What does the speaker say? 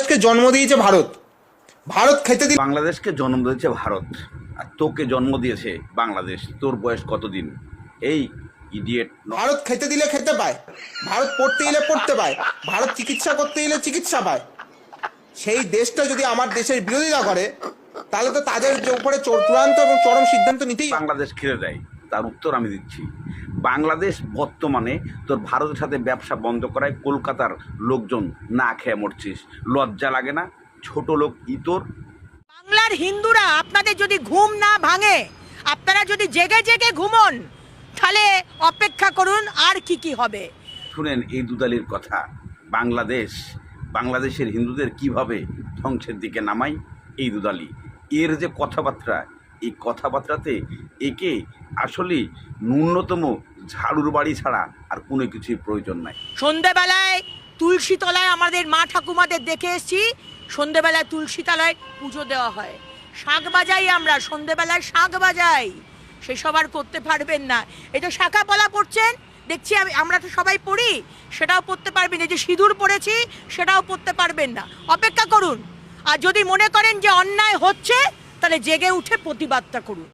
দেশকে জন্ম দিয়েছে ভারত। ভারত খেতে দিলে বাংলাদেশকে জন্ম দিয়েছে ভারত। আর তোকে জন্ম দিয়েছে বাংলাদেশ। তোর বয়স কতদিন? এই ইডিয়েট ভারত খেতে দিলে খেতে পায়। ভারত পড়তে দিলে পড়তে পায়। ভারত চিকিৎসা করতে দিলে চিকিৎসা পায়। সেই দেশটা যদি আমার দেশের বিরোধিতা করে তাহলে তো তাদের উপরে চূড়ান্ত এবং চরম সিদ্ধান্ত নিতেই বাংলাদেশ খেলে দেয়। তার উত্তর আমি দিচ্ছি। বাংলাদেশ বর্তমানে তোর ভারতের সাথে ব্যবসা বন্ধ করায় কলকাতার লোকজন না খেয়ে মরছিস। লজ্জা লাগে না? ছোট লোক ইতর বাংলার হিন্দুরা আপনাদের যদি ঘুম না ভাঙে আপনারা যদি জেগে জেগে ঘুমন তাহলে অপেক্ষা করুন আর কি কি হবে। শুনেন এই দুদালির কথা। বাংলাদেশ বাংলাদেশের হিন্দুদের কীভাবে ধ্বংসের দিকে নামাই এই দুদালি। এর যে কথাবার্তা এই কথাবার্তাতে একে আসলে ন্যূনতম ঝাড়ুর বাড়ি ছাড়া আর কোনো কিছুই প্রয়োজন নাই। সন্ধেবেলায় তুলসী তলায় আমাদের মা ঠাকুমাদের দেখে এসেছি, সন্ধেবেলায় তুলসী তলায় পুজো দেওয়া হয়। শাঁখ বাজাই আমরা, সন্ধেবেলায় শাঁখ বাজাই। সেসব আর করতে পারবেন না। এই তো শাখা পলা পড়ছেন, দেখছি আমি, আমরা তো সবাই পড়ি, সেটাও পড়তে পারবেন এই যে সিঁদুর পড়েছি, সেটাও পড়তে পারবেন না। অপেক্ষা করুন। আর যদি মনে করেন যে অন্যায় হচ্ছে তাহলে জেগে উঠে প্রতিবাদটা করুন।